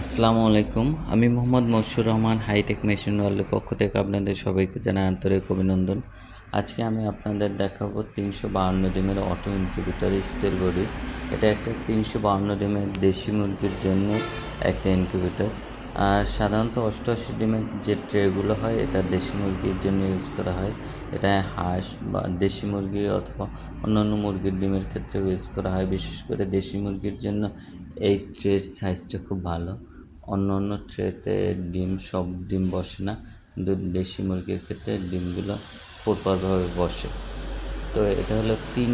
আসসালামু আলাইকুম। আমি Mohammad Moshiur Rahman, hi tech machine ওয়ার্ল্ডের পক্ষ থেকে আপনাদের সবাইকে জানাই আন্তরিক অভিনন্দন। আজকে আমি আপনাদের দেখাবো তিনশো বাহান্ন ডিমের অটো ইনকিউবেটর স্টিল বডি। এটা একটা তিনশো বাহান্ন ডিমের দেশি মুরগির জন্য একটা ইনকিউবেটর। আর সাধারণত অষ্টআশি ডিমের যে ট্রেগুলো হয়, এটা দেশি মুরগির জন্য ইউজ করা হয়। এটা হাঁস বা দেশি মুরগি অথবা অন্যান্য মুরগির ডিমের ক্ষেত্রে ইউজ করা হয়। বিশেষ করে দেশি মুরগির জন্য এই ট্রের সাইজটা খুব ভালো। অন্য অন্য ট্রেতে ডিম, সব ডিম বসে না। কিন্তু দেশি মুরগির ক্ষেত্রে ডিমগুলো পরপরভাবে বসে। তো এটা হলো তিন,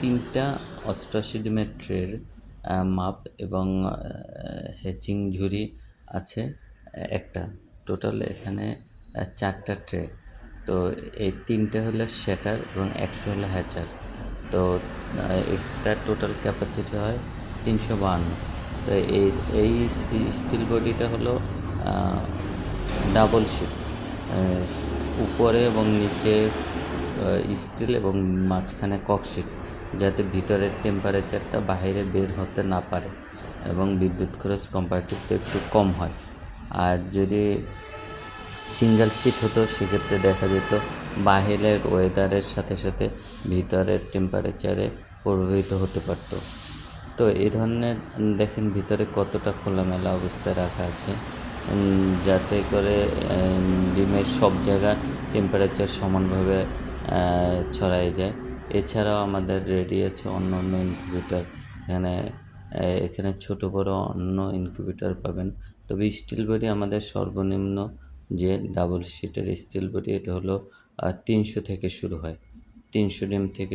তিনটা অষ্টআশি ডিমের ট্রের মাপ এবং হ্যাচিং ঝুড়ি আছে, একটা। টোটাল এখানে চারটা ট্রে। তো এই তিনটে হলো শ্যাটার এবং একশো হলো হ্যাচার। তো এটা টোটাল ক্যাপাসিটি হয় তিনশো বাহান্ন। তো এই এই স্টিল বডিটা হলো ডাবল শিট উপরে এবং নিচে স্টিল এবং মাঝখানে ককশিট যাতে ভিতরের টেম্পারেচারটা বাইরে বের হতে না পারে এবং বিদ্যুৎ খরচ কম্পারেটিভলি একটু কম হয়। আর যদি সিঙ্গেল শিট হতো, সেক্ষেত্রে দেখা যেত বাহিরের ওয়েদারের সাথে সাথে ভিতরের টেম্পারেচারে প্রভাবিত হতে পারতো। তো এই ধরনের দেখেন ভিতরে কতটা খোলামেলা অবস্থায় রাখা আছে। যাতে করে ডিমের সব জায়গায় টেম্পারেচার সমানভাবে ছড়াই যায়। এছাড়াও আমাদের রেডি আছে অন্য অন্য ইনকিউবেটর এখানে এখানে ছোট বড় অন্য ইনকিউবেটর পাবেন। তবে স্টিল বডি আমাদের সর্বনিম্ন যে ডাবল শিটের স্টিল বডি এটা হলো তিনশো থেকে শুরু হয়। তিনশো ডিম থেকে